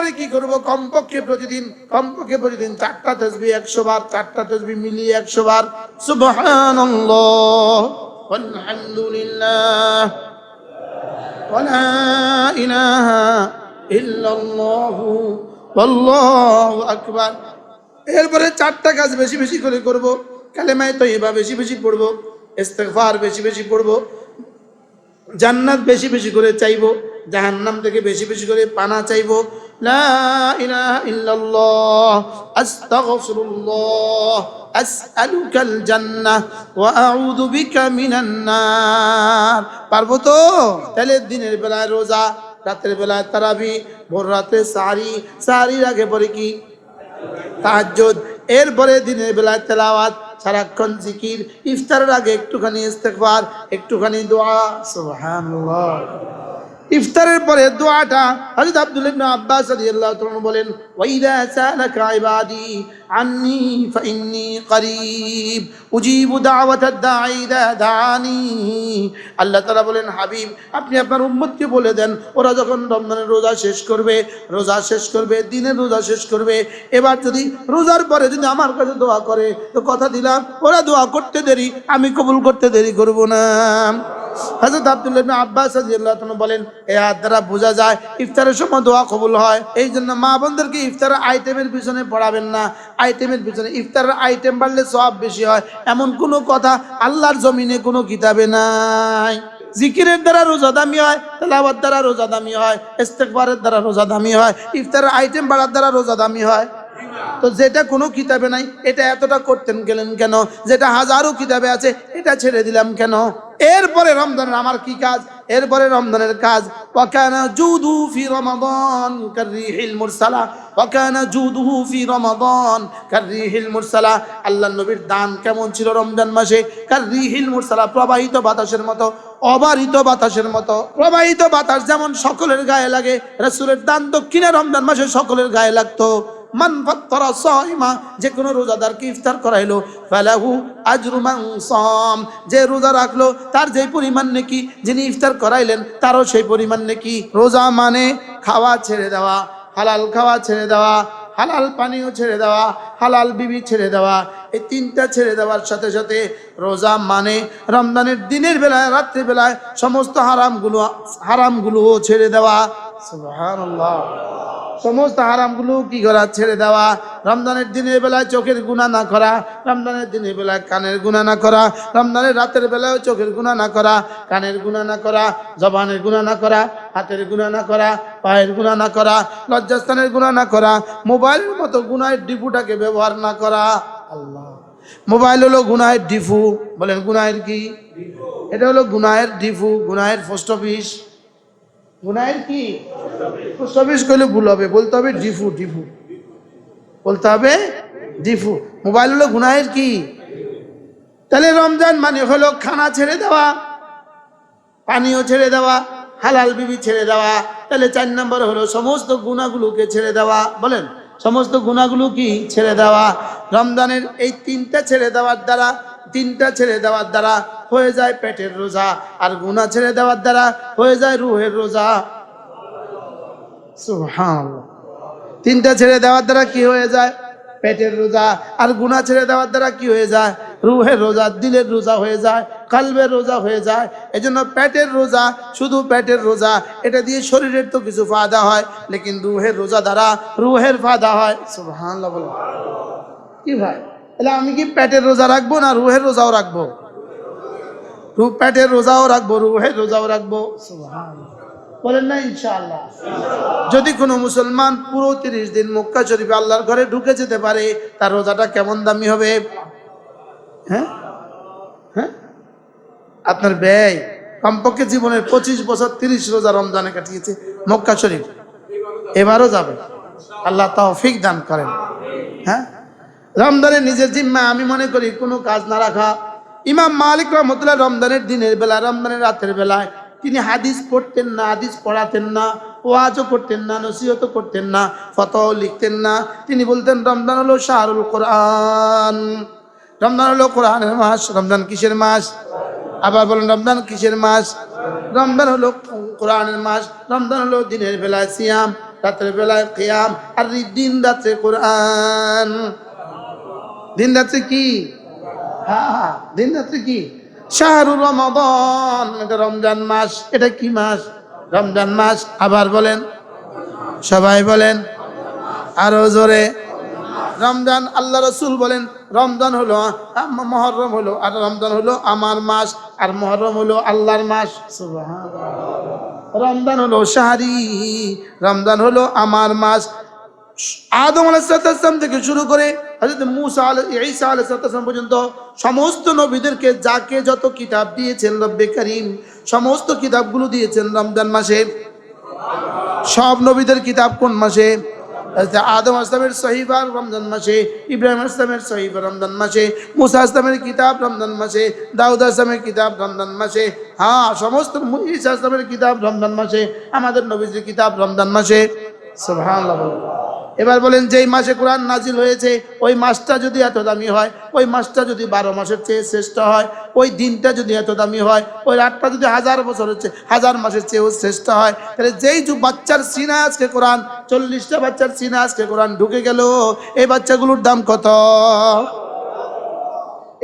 এরপরে কি করব? কমপক্ষে প্রতিদিন কমপক্ষে প্রতিদিন চারটা তসবি একশো বার, চারটা তসবি মিলিয়ে একশো বার। সুবহানাল্লাহ। এরপরে চারটা কাজ বেশি বেশি করে করব। কালেমায় তৈবা বেশি বেশি পড়ব। ইস্তেগফার বেশি বেশি পড়ব। জান্নাত বেশি বেশি করে চাইব। জাহান্নাম থেকে বেশি বেশি করে পানা চাইব। লা ইলাহা ইল্লাল্লাহ, আস্তাগফিরুল্লাহ, আসআলুকাল জান্নাহ ওয়া আউযু বিকা মিনান নার। পারব তো? তাহলে দিনের বেলায় রোজা, রাতের বেলায় তারাবি, ভোর রাতে সারি। সারির আগে পরে কি? তাহাজ্জুদ। এরপরে দিনের বেলায় তেলাওয়াত, সারাক্ষণ জিকির, ইফতারের আগে একটুখানি ইস্তেগফার, একটুখানি দোয়া। সুবহানাল্লাহ। ইফতারের পরে দোয়াটা হযরত আব্দুল ইবনে আব্বাস রাদিয়াল্লাহু তাআলা বলেন ওয়াইদা সালাকা ইবাদি আন্নি ফাইন্নি করিব। উজিবু দাওয়াতাদ দাঈ ইযা দাআনি। আল্লাহ তাআলা বলেন, হাবিব, আপনি আপনার উম্মতকে বলে দেন, ওরা যখন রমজানের রোজা শেষ করবে, রোজা শেষ করবে, দিনের রোজা শেষ করবে, এবার যদি রোজার পরে যদি আমার কাছে দোয়া করে, তো কথা দিলাম, ওরা দোয়া করতে দেরি, আমি কবুল করতে দেরি করব না। হযরত আব্দুল্লাহ আব্বাস বলেন এই হাত দ্বারা বোঝা যায়, ইফতারের সময় দোয়া কবুল হয় এই জন্য মা বোনদেরকে ইফতারের আইটেমের পিছনে পড়াবেন না। আইটেমের পিছনে, ইফতারের আইটেম বাড়লে সব বেশি হয়। এমন কোনো কথা আল্লাহর জমিনে কোনো কিতাবে নাই। জিকিরের দ্বারা রোজা দামি হয়, তেলাওয়াত দ্বারা রোজা দামি হয়, ইস্তেগফারের দ্বারা রোজা দামি হয়, ইফতারের আইটেম বাড়ার দ্বারা রোজা দামি হয়। তো যেটা কোনো কিতাবে নাই, এটা এতটা করতেন গেলেন কেন? যেটা হাজারো কিতাবে আছে, এটা ছেড়ে দিলাম কেন? এরপরে রমজানের আমার কি কাজ? এরপরে রমজানের কাজ, ওয়াকানা জুদু ফি রমাদান কাররিহিল মুরসালা, ওয়াকানা জুদুহু ফি রমাদান কাররিহিল মুরসালা। আল্লাহর নবীর দান কেমন ছিল রমজান মাসে? কাররিহিল মুরসালা প্রবাহিত বাতাসের মতো, অবারিত বাতাসের মতো, প্রবাহিত বাতাস যেমন সকলের গায়ে লাগে, রাসূলের দান দক্ষিণে রমজান মাসে সকলের গায়ে লাগতো। মান ফাত্তারা সাইমা, যে কোনো রোজাদারকে ইফতার করাইলো, ফালাহু আজরু মান সাম, যে রোজা রাখল, তার যেই পরিমাণ নেকি যিনি ইফতার করাইলেন, তারও সেই পরিমাণ নেকি। রোজা মানে খাওয়া ছেড়ে দেওয়া, হালাল খাওয়া ছেড়ে দেওয়া, হালাল পানীয় ছেড়ে দেওয়া, হালাল বিবি ছেড়ে দেওয়া, এই তিনটা ছেড়ে দেওয়ার সাথে সাথে রোজা মানে রমজানের দিনের বেলায় রাত্রি বেলায় সমস্ত হারামগুলো, হারামগুলোও ছেড়ে দেওয়া। সুবহানাল্লাহ। সমস্ত হারামগুলো কি করা? ছেড়ে দেওয়া। রমজানের দিনের বেলায় চোখের গুণা না করা। রমজানের দিনের বেলায় কানের গুণা না করা। রমজানের রাতের বেলায় চোখের গুণা না করা। কানের গুণা না করা। জবানের গুণা না করা। হাতের গুণা না করা। পায়ের গুণা না করা। লজ্জাস্থানের গুণা না করা। মোবাইলের মতো গুনায়ের ডিপুটাকে ব্যবহার না করা। আল্লাহ। মোবাইল হলো গুনায়ের ডিফু বলেন গুনায়ের কি? এটা হলো গুনায়ের ডিফু গুনায়ের পোস্ট অফিস। গুনায়ের কি? পোস্ট অফিস করলে ভুল হবে, বলতে হবে ডিফু ডিফু। বলতে হবে ডিফু। মোবাইল হলো গুনাহের কি? তাহলে রমজান মানে হলো খানা ছেড়ে দেওয়া, পানীয় ছেড়ে দেওয়া, হালাল বিবি ছেড়ে দেওয়া। তাহলে চার নম্বর হলো সমস্ত গুণাগুলোকে ছেড়ে দেওয়া। বলেন, সমস্ত গুণাগুলো কি? ছেড়ে দেওয়া। রমজানের এই তিনটা ছেড়ে দেওয়ার দ্বারা তিনটা ছেড়ে দেওয়ার দ্বারা হয়ে যায় পেটের রোজা, আর গুণা ছেড়ে দেওয়ার দ্বারা হয়ে যায় রুহের রোজা। তিনটা ছেড়ে দেওয়ার দ্বারা কি হয়ে যায়? পেটের রোজা, আর গুণা ছেড়ে দেওয়ার দ্বারা কি হয়ে যায়? রুহের রোজা, দিলের রোজা হয়ে যায়, কালবের রোজা হয়ে যায়। এই জন্য পেটের রোজা, শুধু পেটের রোজা, এটা দিয়ে শরীরের তো কিছু ফায়দা হয়, লেকিন রুহের রোজা দ্বারা রুহের ফায়দা হয়। সুবহানাল্লাহ কি ভাই? তাহলে আমি কি পেটের রোজা রাখব না রুহের রোজাও রাখব? পেটের রোজাও রাখব রুহের রোজাও রাখব। বলেন না ইনশাআল্লাহ। যদি কোনো মুসলমান পুরো তিরিশ দিন মক্কা শরীফে আল্লাহর ঘরে ঢুকে যেতে পারে তার রোজাটা কেমন দামি হবে? হ্যাঁ? হ্যাঁ? আপনার ব্যয় কমপক্ষে জীবনের পঁচিশ বছর তিরিশ রোজা রমজানে কাটিয়েছে মক্কা শরীফ। এবারও যাবে। আল্লাহ তৌফিক দান করেন। হ্যাঁ? রমজানের নিজের জিম্মা আমি মনে করি কোনো কাজ না রাখা। ইমাম মালিক রহমতুল্লাহ রমদানের দিনের বেলা রমদানের রাতের বেলায় তিনি হাদিস পড়তেন না, হাদিস পড়াতেন না, ওয়াজও করতেন না, নসিহতও করতেন না ফতও লিখতেন না। তিনি বলতেন, রমজান হলো শাহরুল কোরআন। রমজান হলো কোরআনের মাস। রমজান কিসের মাস? আবার বলেন, রমজান কিসের মাস? রমজান হলো কোরআনের মাস। রমজান হলো দিনের বেলায় সিয়াম, রাতের বেলায় কেয়াম, আর দিন রাত্রে কোরআন। দিন রাত্রে কি? হ্যাঁ দিন রাত্রে কি? শাহরু রমাদন। এটা রমজান মাস, এটা কি মাস? রমজান মাস, আবার বলেন। সবাই বলেন। আরও জোরে। রমজান, আল্লাহ রসুল বলেন, রমজান হলো মহরম হলো, আর রমজান হলো আমার মাস, আর মহরম হলো আল্লাহর মাস। রমজান হলো শাহরি, রমজান হলো আমার মাস। আদম আলাইসালাম থেকে শুরু করে হযরত মুসা আলাই ঈসা আলাইসালাম পর্যন্ত সমস্ত নবীদেরকে যাকে যত কিতাব দিয়েছেন রব্বে করিম, সমস্ত কিতাবগুলো দিয়েছেন রমজান মাসে। সব নবীদের কিতাব কোন মাসে? আদম আসলামের সহিবার রমজান মাসে, ইব্রাহিম আসলামের সহিবার রমজান মাসে, মুসা আসলামের কিতাব রমজান মাসে, দাউদ আসলামের কিতাব রমজান মাসে হ্যাঁ সমস্ত ঈসা আসলামের কিতাব রমজান মাসে, আমাদের নবীজির কিতাব রমজান মাসে। বলুন। এবার বলেন, যেই মাসে কোরআন নাজিল হয়েছে, ওই মাসটা যদি এত দামি হয়, ওই মাসটা যদি বারো মাসের চেয়ে শ্রেষ্ঠ হয়, ওই দিনটা যদি এত দামি হয়, ওই রাতটা যদি হাজার বছরের চেয়ে, হাজার মাসের চেয়েও শ্রেষ্ঠ হয়, তাহলে যেই যু বাচ্চার সিনা আজকে কোরআন, চল্লিশটা বাচ্চার সিনা আজকে কোরআন ঢুকে গেল, এই বাচ্চাগুলোর দাম কত?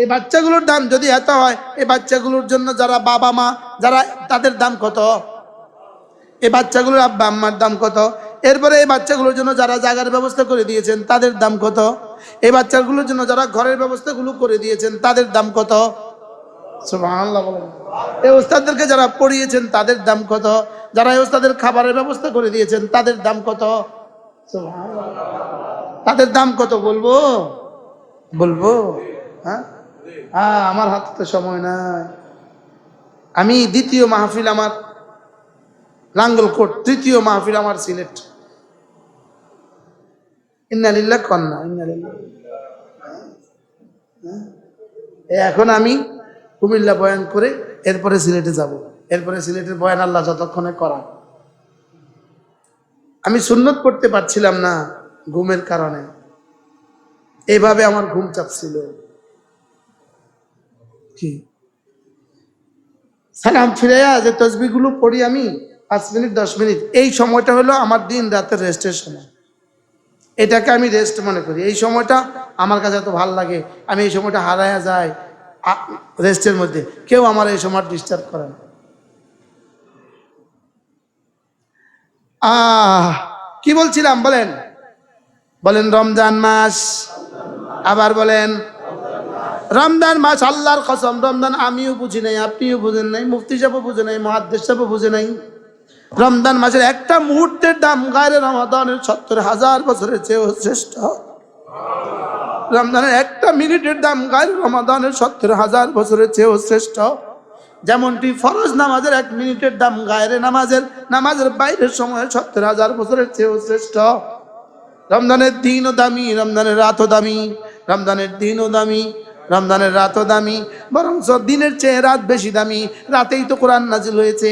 এই বাচ্চাগুলোর দাম যদি এত হয়, এই বাচ্চাগুলোর জন্য যারা বাবা মা, যারা তাদের দাম কত? এই বাচ্চাগুলোর আব্বা আম্মার দাম কত? এরপরে এই বাচ্চাগুলোর জন্য যারা জায়গার ব্যবস্থা করে দিয়েছেন তাদের দাম কত? এই বাচ্চাগুলোর জন্য যারা ঘরের ব্যবস্থাগুলো করে দিয়েছেন তাদের দাম কত? এই ওস্তাদদেরকে যারা পড়িয়েছেন তাদের দাম কত? যারা এই ওস্তাদের খাবারের ব্যবস্থা করে দিয়েছেন তাদের দাম কত। তাদের দাম কত বলব? বলব? হ্যাঁ? হ্যাঁ আমার হাতে তো সময় নাই। আমি দ্বিতীয় মাহফিল আমার লাঙ্গলকোট তৃতীয় মাহফিল আমার সিলেট ইন্নালিল্লাহ কন্যা ইন্নালিল্লাহ হ্যাঁ? এখন আমি কুমিল্লা বয়ান করে এরপরে সিলেটে যাব। এরপরে সিলেটের বয়ান আল্লাহ যতক্ষণে করা আমি সুন্নত পড়তে পারছিলাম না ঘুমের কারণে। এভাবে আমার ঘুম চাপছিল। কি? সালাম ফিরাইয়া যে তসবিগুলো পড়ি আমি পাঁচ মিনিট, দশ মিনিট, এই সময়টা হলো আমার দিন রাতের রেস্টের সময়। এটাকে আমি রেস্ট মনে করি। এই সময়টা আমার কাছে এত ভালো লাগে। আমি এই সময়টা হারায়া যাই রেস্টের মধ্যে। কেউ আমার এই সময় ডিস্টার্ব করে না। আহ, কি বলছিলাম বলেন? বলেন রমজান মাস। আবার বলেন, রমজান মাস আল্লাহর কসম, রমজান আমিও বুঝি নাই, আপনিও বুঝেন নাই, মুফতি সাহেবও বুঝে নাই, মহাদ্দেশ সাহেবও বুঝে নাই। রমজান মাসের একটা মুহূর্তের দাম গায়ে রমাদানের সত্তর হাজার বছরের চেয়েও শ্রেষ্ঠ। রমজানের একটা মিনিটের দাম গায়ে রমাদানের সত্তর হাজার বছরের চেয়েও শ্রেষ্ঠ। যেমনটি ফরজ নামাজের এক মিনিটের দাম গায়ের নামাজের নামাজের বাইরের সময় সত্তর হাজার বছরের চেয়েও শ্রেষ্ঠ। রমজানের দিনও দামি, রমজানের রাতও দামি, রমজানের দিনও দামি, রমজানের রাতও দামি বরং দিনের চেয়ে রাত বেশি দামি। রাতেই তো কোরআন নাজিল হয়েছে।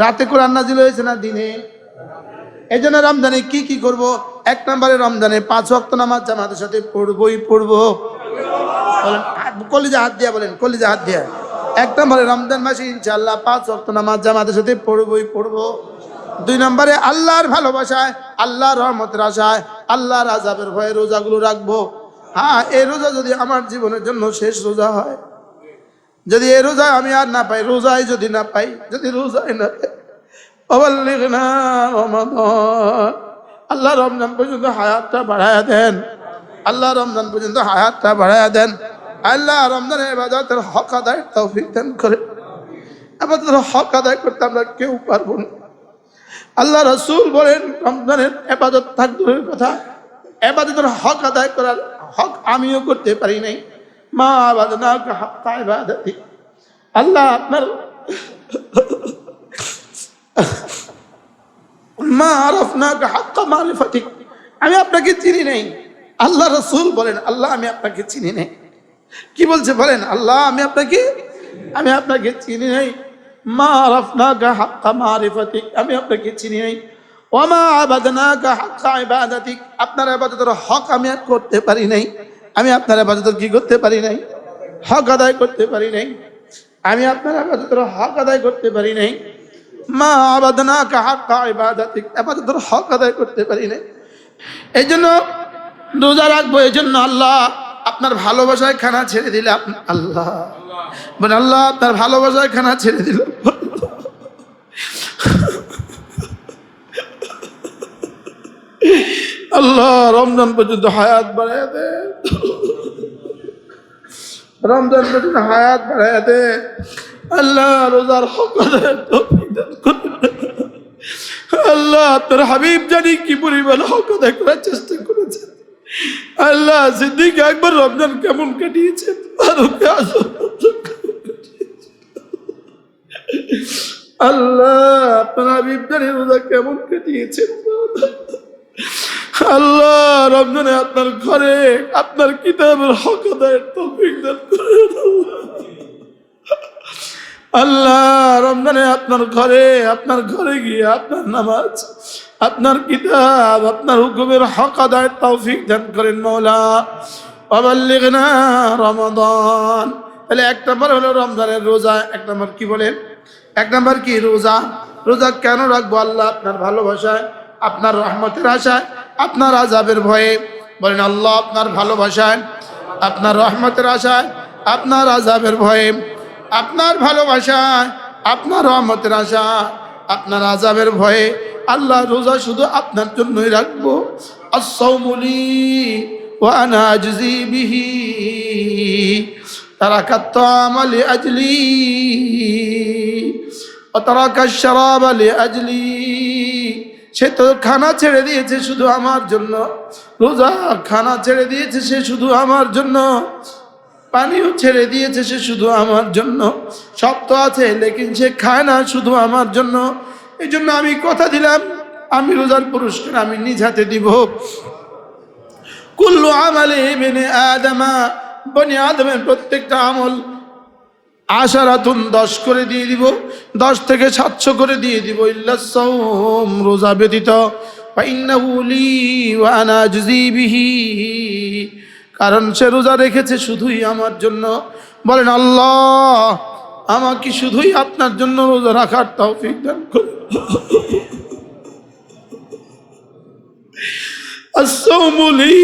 রাতে কোরআন নাজিল হয়েছে না দিনে? এই জন্য রমজানে কি কি করব? এক নম্বরে রমজানে পাঁচ ওয়াক্ত নামাজ জামাতের সাথে পড়বই পড়ব। কলিজা হাত দিয়া বলেন, কলিজা হাত দিয়া। এক নম্বরে রমজান মাসে ইনশাল্লাহ পাঁচ ওয়াক্ত নামাজ জামাতের সাথে পড়বই পড়ব। দুই নম্বরে আল্লাহর ভালোবাসায়, আল্লাহর রহমতের আশায়, আল্লাহর আজাবের ভয়ে রোজাগুলো রাখব। হ্যাঁ এই রোজা যদি আমার জীবনের জন্য শেষ রোজা হয় যদি এই রোজা আমি আর না পাই রোজাই যদি না পাই, যদি রোজাই না পাই আল্লাহ রমজান পর্যন্ত হায়াতটা বাড়ায়া দেন। আল্লাহ রমজান পর্যন্ত হায়াতটা বাড়ায়া দেন। আল্লাহ রমজানের এবাদতের হক আদায়, তৌফিক দান করে। আমাদের হক আদায় করতে আমরা কেউ পারব না। আল্লাহ রসুল বলেন, রমজানের এবাদত থাক দূরের কথা। এবাদতের হক আদায় করার হক আমিও করতে পারি নাই। মা আবাদনা হাক্কা ইবাদাতি আল্লাহ আপনার মা আরফনাকা হাক্কা মারিফাতিক আমি আপনাকে চিনি নেই। আল্লাহ রসুল বলেন, আল্লাহ আমি আপনাকে চিনি নেই। কি বলছে বলেন? আল্লাহ আমি আপনাকে আমি আপনাকে চিনি নাই। মা আরফনাকা হাক্কা মারিফাতিক আমি আপনাকে চিনি নেই। ওমা আবাদনাকা হাক্কা ইবাদাতিক, আপনার ইবাদতের হক আমি করতে পারি নাই। আমি আপনার ইবাদতের কি করতে পারি নাই? হক আদায় করতে পারি নাই। আমি আপনার ইবাদতের হক আদায় করতে পারি নাই। মা আবাদনা কাহা ইবাদাতিক। আবাদতের হক আদায় করতে পারি নাই। এই জন্য রোজা রাখব এই জন্য আল্লাহ আপনার ভালোবাসায় খানা ছেড়ে দিলাম আল্লাহ। আল্লাহ আপনার ভালোবাসায় খানা ছেড়ে দিল। আল্লাহ, রমজান পর্যন্ত হায়াত বাড়ায় দে। রমজান পর্যন্ত হায়াত বাড়ায় দে। আল্লাহ রোজার হক। আল্লাহ, তোর হাবিব জানি কি পরিমাণ হক আদায় করার চেষ্টা করেছেন। আল্লাহ, সিদ্দিক একবার রমজান কেমন কাটিয়েছেন? ফারুক আল্লাহ, আপনার হাবিব জানি রোজা কেমন কাটিয়েছেন? রমজানে আপনার ঘরে, আপনার কিতাবের হক আল্লাহ রমজানে আপনার ঘরে আপনার ঘরে গিয়ে আপনার নামাজ, আপনার কিতাব, আপনার হুকুমের হক আদায়ের তৌফিক দান করেন মৌলা অবাল্লিগনা রমাদান। তাহলে এক নম্বর হলো রমজানের রোজা, এক নম্বর কি বলেন? এক নম্বর কি রোজা? রোজা কেন রাখব আল্লাহ? আপনার ভালোবাসায়, আপনার রহমতের আশায় আপনার আজাবের ভয়ে বলেন, আল্লাহ আপনার ভালোবাসায়, আপনার রহমতের আশায়, আপনার আজাবের ভয়ে, আপনার ভালোবাসায়, আপনার রহমতের আশা আপনার আজাবের ভয়ে আল্লাহ রোজা শুধু আপনার জন্যই রাখব। আসৌমুলি ও তারা কাত্ত আজলি ও তারা কাশ্যারাবালি আজলি সে তো খানা ছেড়ে দিয়েছে শুধু আমার জন্য। রোজা খানা ছেড়ে দিয়েছে সে শুধু আমার জন্য। পানিও ছেড়ে দিয়েছে সে শুধু আমার জন্য। সব তো আছে, লেকিন সে খায় না শুধু আমার জন্য। এই জন্য আমি কথা দিলাম, আমি রোজার পুরস্কার আমি নিজ হাতে দিব। কুল্লু আমালে বেনে আদামা, বনি আদমের প্রত্যেকটা আমল আশারাতুন দশ করে দিয়ে দিব দশ থেকে সাতশো করে দিয়ে দিব ইল্লাসৌম রোজা ব্যতীত ফাইন্নাহু লি ওয়া আনা আজজি বিহি কারণ সে রোজা রেখেছে শুধুই আমার জন্য বলেন আল্লাহ আমাকে শুধুই আপনার জন্য রোজা রাখার তৌফিক দান করুন الصوم لي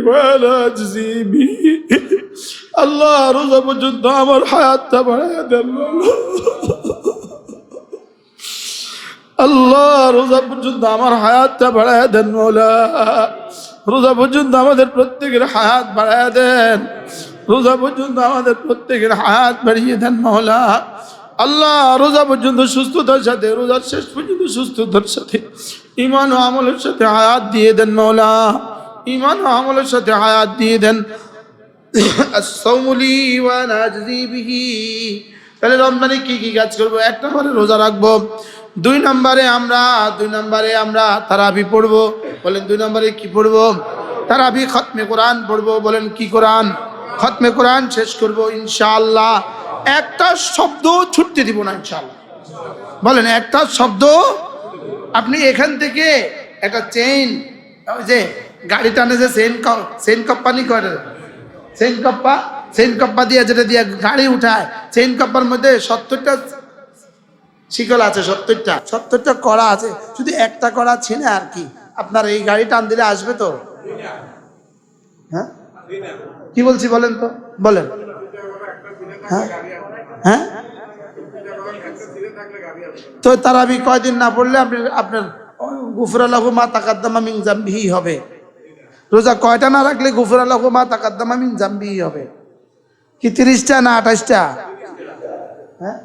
ولا أجزي به আল্লাহ রোজা পর্যন্ত আমার হায়াতটা বাড়ায় দেন। আল্লাহ রোজা পর্যন্ত আমার হায়াতটা বাড়ায় দেন মৌলা। রোজা পর্যন্ত আমাদের প্রত্যেকের হায়াত বাড়ায় দেন। রোজা পর্যন্ত আমাদের প্রত্যেকের হায়াত বাড়িয়ে দেন মৌলা। আল্লাহ রোজা পর্যন্ত সুস্থতার সাথে, রোজার শেষ পর্যন্ত সুস্থতার সাথে ইমান ও আমলের সাথে হায়াত দিয়ে দেন মৌলা। ইমান ও আমলের সাথে হায়াত দিয়ে দেন আসমুলি ওয়া নাজজি বিহি তাহলে রমজানে কি কি কাজ করব? এক নম্বরে রোজা রাখব। দুই নম্বরে আমরা, দুই নম্বরে আমরা তারাবি পড়ব। বলেন দুই নম্বরে কি পড়ব? তারাবি খতমে কোরআন পড়ব। বলেন কি কোরআন? খতমে কোরআন শেষ করব ইনশাআল্লাহ। একটা শব্দ ছুটতে দিব না ইনশাআল্লাহ। বলেন একটা শব্দ, আপনি এখান থেকে একটা চেইন যে গাড়ি টানে যে চেইন চেইন কোম্পানি করে। চেইন কপ্পা চেইন কপ্পা দিয়ে যেটা দিয়ে গাড়ি উঠায় চেইন কপ্পার মধ্যে সত্তরটা শিকল আছে, সত্তরটা। সত্তরটা কড়া আছে, শুধু একটা কড়া ছিনে আর কি। আপনার এই গাড়ি টান দিলে আসবে তো? হ্যাঁ? কি বলছি বলেন তো? বলেন। হ্যাঁ? হ্যাঁ? তো তারাবি কয়দিন না পড়লে আপনার আপনার গুফর আল্লাহ মা তাকাদ্দামা মিং হবে। রোজা কয়টা না রাখলে গুফর আল্লাহ মা তাকাদ্দামা মিং জাম্বিহি হবে? কি, তিরিশটা না আঠাশটা? হ্যাঁ?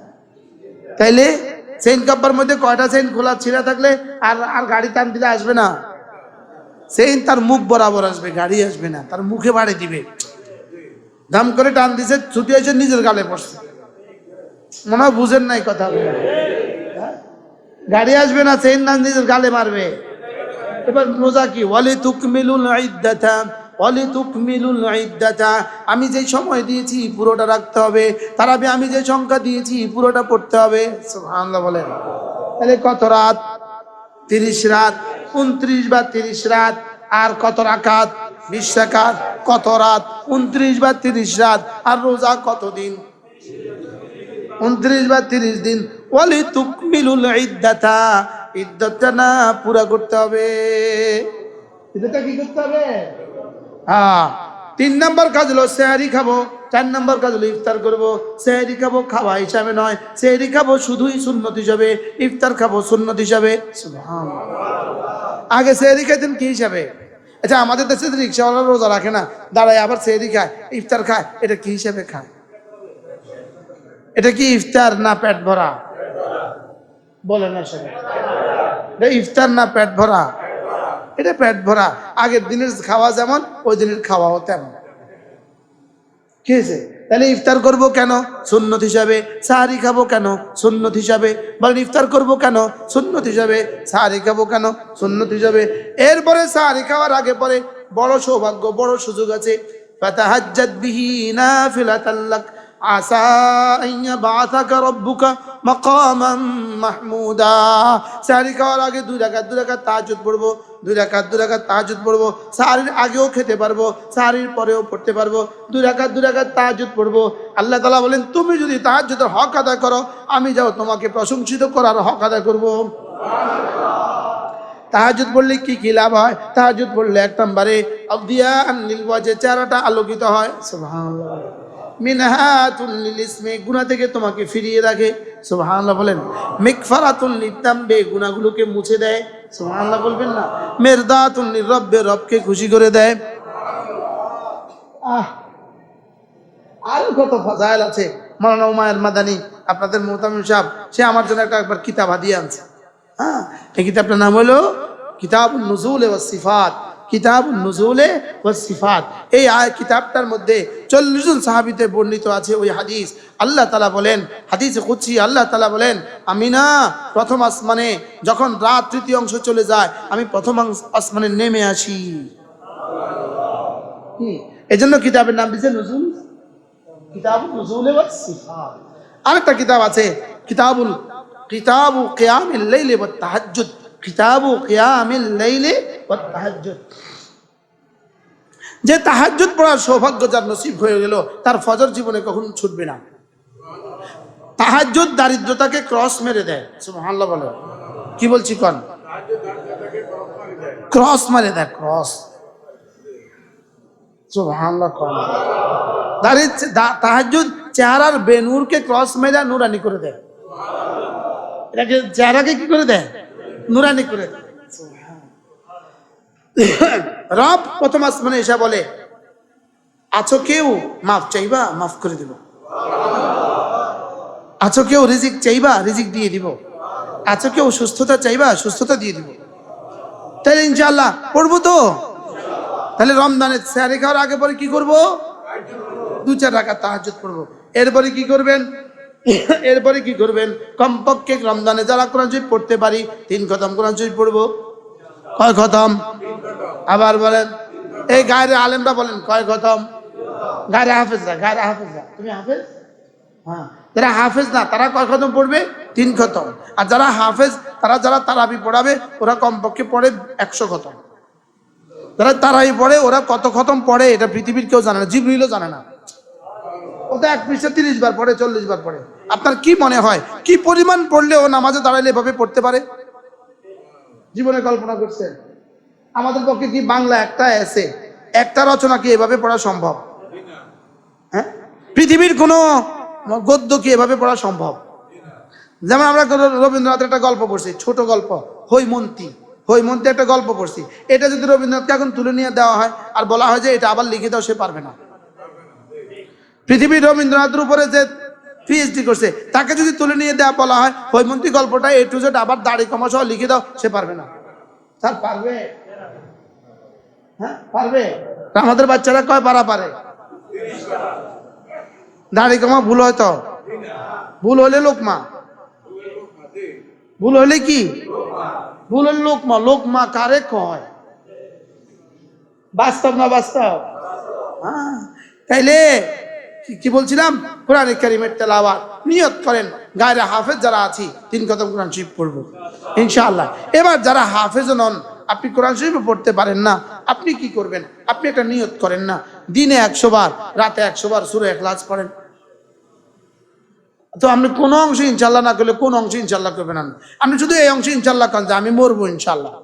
তাইলে চেইন কাপ্পার মধ্যে কয়টা চেইন খোলা ছিঁড়া থাকলে আর আর গাড়ি টান দিলে আসবে না? চেইন তার মুখ বরাবর আসবে, গাড়ি আসবে না, তার মুখে বাড়ি দিবে। দাম করে টান দিছে, ছুটি হয়েছে, নিজের গালে পড়ছে। মনে হয় বুঝেন নাই কথা হ্যাঁ? গাড়ি আসবে না চেইন না নিজের গালে মারবে। এবার রোজা কি? ওয়ালি তুকমিলুল ইদ্দাতা ওয়ালি তুকমিলুল ইদ্দাতা। আমি যে সময় দিয়েছি, পুরোটা রাখতে হবে। তার আগে আমি যে সংখ্যা দিয়েছি, পুরোটা পড়তে হবে। সুবহানাল্লাহ বলেন। তাহলে কত রাত? তিরিশ রাত, উনত্রিশ বা তিরিশ রাত, আর কত রাকাত? বিশ রাকাত। কত রাত? উনত্রিশ বা তিরিশ রাত। আর রোজা কত দিন? উনত্রিশ বা তিরিশ দিন। ওয়ালি তুকমিলুল ইদ্দাতা। ইদ্দাতটা না পুরা করতে হবে। ইদ্দাতটা কি করতে হবে? হ্যাঁ তিন নম্বর কাজ হলো সেহারি খাব চার নম্বর কাজ হলো ইফতার করব। সেহারি খাব খাওয়া হিসাবে নয় সেহারি খাব শুধুই সুন্নত হিসাবে ইফতার খাব সুন্নত হিসাবে। আগে সেহারি খাইতেন কি হিসাবে? আচ্ছা আমাদের দেশে তো রিক্সাওয়ালা রোজা রাখে না দাঁড়ায় আবার সেহারি খায় ইফতার খায় এটা কি হিসাবে খায়? এটা কি ইফতার না পেট ভরা? বলে না সেটা ইফতার না পেট ভরা? এটা পেট ভরা। আগের দিনের খাওয়া যেমন, ওই দিনের খাওয়াও তেমন। কি হয়েছে? তাহলে ইফতার করব কেন? সুন্নত হিসাবে সাহারি খাব কেন? সুন্নত হিসাবে বলেন, ইফতার করব কেন? সুন্নত হিসাবে সাহারি খাব কেন? সুন্নত হিসাবে। এরপরে সাহারি খাওয়ার আগে পরে বড় সৌভাগ্য, বড় সুযোগ আছে। ফাতাহাজ্জাত বিহি নাফিলাতাল লাক। আসা আন ইয়াবআসাকা রাব্বুকা মাকামান মাহমুদা। সাহারি খাওয়ার আগে দুই রাকাত দুই রাকাত তাহাজ্জুদ পড়ব, দুই রাকাত দুই রাকাত তাহাজ্জুদ পড়ব। সাহারির আগেও খেতে পারব সাহারির পরেও পড়তে পারব। দুই রাকাত দুই রাকাত তাহাজ্জুদ পড়ব। আল্লাহ তাআলা বলেন, তুমি যদি তাহাজ্জুদের হক আদায় করো, আমি যাও তোমাকে প্রশংসিত করার হক আদায় করব। তাহাজুদ পড়লে কি কি লাভ হয়? তাহাজুদ পড়লে এক নম্বরে ওয়াজে চেহারাটা আলোকিত হয়। সুবহানাল্লাহ। থেকে তোমাকে ফিরিয়ে রাখে। বলেন মুছে দেয়। বলবেন না লিরব্বে রবকে খুশি করে দেয়। আহ, আরও কত ফজাইল আছে। মৌলানা উমায়ের মাদানি আপনাদের মোহতামিম সাহেব, সে আমার জন্য একটা একবার কিতাব হাদিয়ে আনছে। হ্যাঁ এই কিতাবটার নাম হলো কিতাব নজুল এবার সিফাত কিতাব নজুলে ও সিফাত। এই কিতাবটার মধ্যে চল্লিশ জন সাহাবিতে বর্ণিত আছে ওই হাদিস। আল্লাহ তালা বলেন, হাদিসে খুঁজছি আল্লাহ তালা বলেন আমি না প্রথম আসমানে যখন রাত তৃতীয় অংশ চলে যায়, আমি প্রথম আসমানে নেমে আসি। কি? এজন্য কিতাবের নাম দিচ্ছে নজুল কিতাবুল নুজুলে ওয়াস সিফাত। আরেকটা কিতাব আছে, কিতাবুল, কিতাবু কিয়ামিল লাইলি ওয়াত তাহাজ্জুদ। কিতাবু কিয়ামিল লাইলি ওয়াত যে তাহাজ্জুদ পড়ার সৌভাগ্য যার নসিব হয়ে গেল, তার ফজর জীবনে কখনো ছুটবে না। তাহাজ্জুদ দারিদ্রতাকে ক্রস মেরে দেয়। সুবহানাল্লাহ বলে। কি বলছি কোন? ক্রস মেরে দেয়, ক্রস। সুবহানাল্লাহ করে দেয়। চেহারাকে কি করে দেয়? নুরানি করে দেয়। রব প্রথম আসমানে এসে বলে, আছো কেউ? মাফ চাইবা, মাফ করে দিব। আছো কেউ রিজিক চাইবা, রিজিক দিয়ে দিব। আছো কেউ সুস্থতা চাইবা, সুস্থতা দিয়ে দিব। তাহলে ইনশাল্লাহ পড়ব তো। তাহলে রমজানের স্যারে খাওয়ার আগে পরে কি করব? দু চার টাকা তাহাজুদ পড়ব। এরপরে কি করবেন? এরপরে কি করবেন? কমপক্ষে রমজানে যারা কোরআন শরীফ পড়তে পারি, তিন খতম কোরআন শরীফ পড়ব। কয় খতম? আবার বলেন, এই গায়ের আলেমরা বলেন, কয় খতম? গায়ের হাফেজরা গায়ের হাফেজরা। তুমি হাফেজ? হ্যাঁ। যারা হাফেজ না, তারা কয় খতম পড়বে? তিন খতম। আর যারা হাফেজ, তারা যারা তারাবি পড়াবে, ওরা কমপক্ষে পড়ে একশো খতম। যারা তারাই পড়ে, ওরা কত খতম পড়ে, এটা পৃথিবীর কেউ জানে না, জিবরিলও জানে না। ও তো এক পৃষ্ঠা তিরিশ বার পড়ে, চল্লিশ বার পড়ে। আপনার কি মনে হয়? কি পরিমাণ পড়লে ও নামাজে দাঁড়াইলে এভাবে পড়তে পারে? জীবনে কল্পনা করছেন? আমাদের পক্ষে কি বাংলা একটা এসে একটা রচনা কি এভাবে পড়া সম্ভব? হ্যাঁ? পৃথিবীর কোনো গদ্য কি এভাবে পড়া সম্ভব? যেমন আমরা রবীন্দ্রনাথের একটা গল্প পড়ছি, ছোট গল্প হৈমন্তী হৈমন্তী একটা গল্প পড়ছি। এটা যদি রবীন্দ্রনাথকে এখন তুলে নিয়ে দেওয়া হয় আর বলা হয় যে এটা আবার লিখে দাও, সে পারবে না। পৃথিবীর রবীন্দ্রনাথের উপরে যে পিএইচডি করছে। তাকে যদি তুলে নিয়ে দেওয়া বলা হয় হৈমন্তী গল্পটা এ টু জেড আবার দাড়ি কমা সহ লিখে দাও, সে পারবে না। স্যার, পারবে? হ্যাঁ পারবে? আমাদের বাচ্চারা কয় পারা পারে? দাড়ি কমা ভুল হয়তো ভুল হলে লোকমা। ভুল হলে কি? ভুল হলে লোকমা। লোকমা কারে কয়? বাস্তব না বাস্তব? হ্যাঁ তাইলে কি- বলছিলাম? কোরআন কারিমের তেলাওয়াত নিয়ত করেন। গায়ের হাফেজ যারা আছি, তিন কদম কোরআন শরীফ পড়ব, ইনশাআল্লাহ। এবার যারা হাফেজ নন, আপনি কোরআন শরীফ পড়তে পারেন না। আপনি কি করবেন? আপনি একটা নিয়ত করেন না। দিনে একশো বার, রাতে একশো বার সুরে এখলাস পড়েন। তো আপনি কোন অংশে ইনশাল্লাহ না করলে কোন অংশে ইনশাল্লাহ করবেন আপনি আপনি শুধু এই অংশে ইনশাল্লাহ করেন যে আমি মরবো ইনশাল্লাহ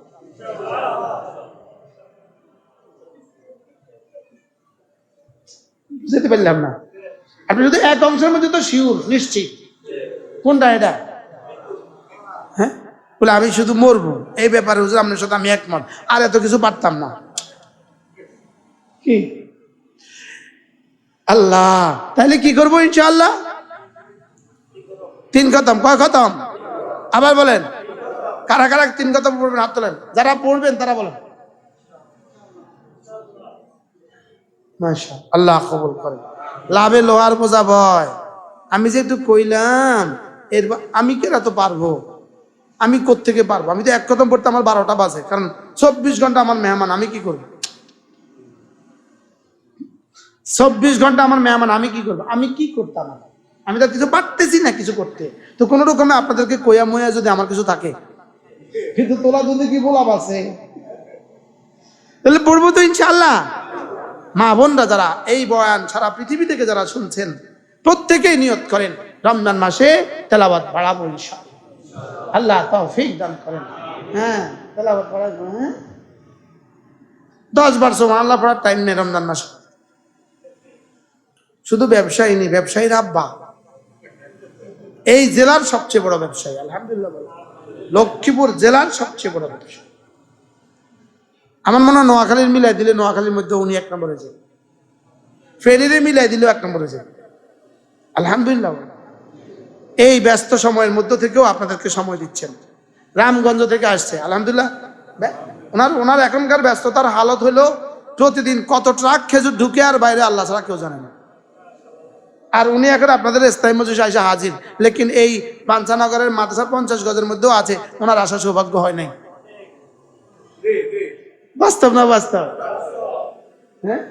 যেতে পারলাম না? আপনি যদি এক অংশের মধ্যে তো শিওর, নিশ্চিত। কোনটা এটা? হ্যাঁ? বলে, আমি শুধু মরবো। এই ব্যাপারে হুজুর, আপনার সাথে আমি একমত। আর এত কিছু পারতাম না। কি? আল্লাহ। তাহলে কি করব ইনশাআল্লাহ? তিন খতম। কয় খতম? আবার বলেন। কারা কারা তিন খতম পড়বেন? হাত তোলেন। যারা পড়বেন, তারা বলেন। মাশা আল্লাহ কবুল করেন। লাভে লোহার বোঝা ভয়। আমি যে একটু কইলাম, এর আমি কেরা তো পারব? আমি কোত্থেকে পারব? আমি তো এক কদম পড়তে আমার বারোটা বাজে, কারণ চব্বিশ ঘণ্টা আমার মেহমান, আমি কি করব? চব্বিশ ঘণ্টা আমার মেহমান, আমি কি করব? আমি কি করতাম আমি তো কিছু পারতেছি না কিছু করতে। তো কোনো রকমে আপনাদেরকে কইয়া মইয়া যদি আমার কিছু থাকে। কিন্তু তোলা যদি কি বলাব আছে? তাহলে পড়ব তো ইনশাল্লাহ মা বোনরা যারা এই বয়ান সারা পৃথিবী থেকে যারা শুনছেন, প্রত্যেকেই নিয়ত করেন, রমজান মাসে তেলাবাদ বাড়াবো আল্লাহ তৌফিক দান করেন। হ্যাঁ হ্যাঁ। দশ বার সময় আল্লাহ পড়ার টাইম নেই রমজান মাসে। শুধু ব্যবসায়ী নেই, ব্যবসায়ীর আব্বা। এই জেলার সবচেয়ে বড় ব্যবসায়ী, আলহামদুলিল্লাহ লক্ষ্মীপুর জেলার সবচেয়ে বড় ব্যবসায়ী। আমার মনে হয় নোয়াখালীর মিলাই দিলে নোয়াখালীর মধ্যে উনি এক নম্বরে যায় ফেরিরে মিলাই দিলেও এক নম্বরে যায় আলহামদুলিল্লাহ। এই ব্যস্ত সময়ের মধ্য থেকেও আপনাদেরকে সময় দিচ্ছেন। রামগঞ্জ থেকে আসছে। আলহামদুলিল্লাহ। ওনার ওনার এখনকার ব্যস্ততার হালত হলো প্রতিদিন কত ট্রাক খেজুর ঢুকে আর বাইরে আল্লাহ ছাড়া কেউ জানে না। আর উনি এখন আপনাদের স্থায়ী মজুস এসে হাজির। লেকিন এই পাঞ্চানগরের মাদ্রাসা পঞ্চাশ গজের মধ্যেও আছে। ওনার আসা সৌভাগ্য হয় নাই। বাস্তব না বাস্তব হ্যাঁ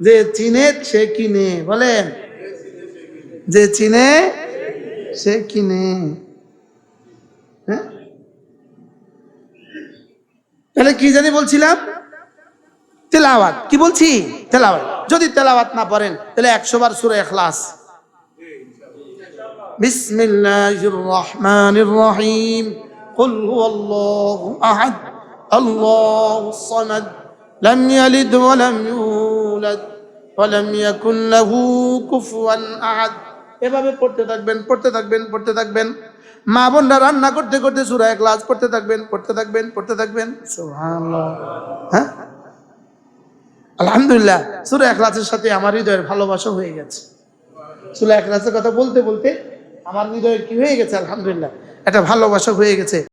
যে চিনে সে কিনে বলেন যে চিনে সে কিনে হ্যাঁ তাহলে কি জানি বলছিলাম তেলাওয়াত কি বলছি তেলাওয়াত যদি তেলাওয়াত না পড়েন তাহলে একশো বার সুরে এখলাস بسم الله الرحمن الرحيم قل هو الله أحد الله الصمد لم يلد ولم يولد ولم يكن له كفوا أحد এভাবে পড়তে থাকবেন পড়তে থাকবেন পড়তে থাকবেন মা বোনরা রান্না করতে করতে সুরা ক্লাস পড়তে থাকবেন পড়তে থাকবেন পড়তে থাকবেন সুবহানাল্লাহ হ্যাঁ আলহামদুলিল্লাহ সুরা এখলাসের সাথে আমার হৃদয়ের ভালোবাসা হয়ে গেছে সুরা এখলাসের কথা বলতে বলতে আমার হৃদয়ের কি হয়ে গেছে আলহামদুলিল্লাহ একটা ভালোবাসা হয়ে গেছে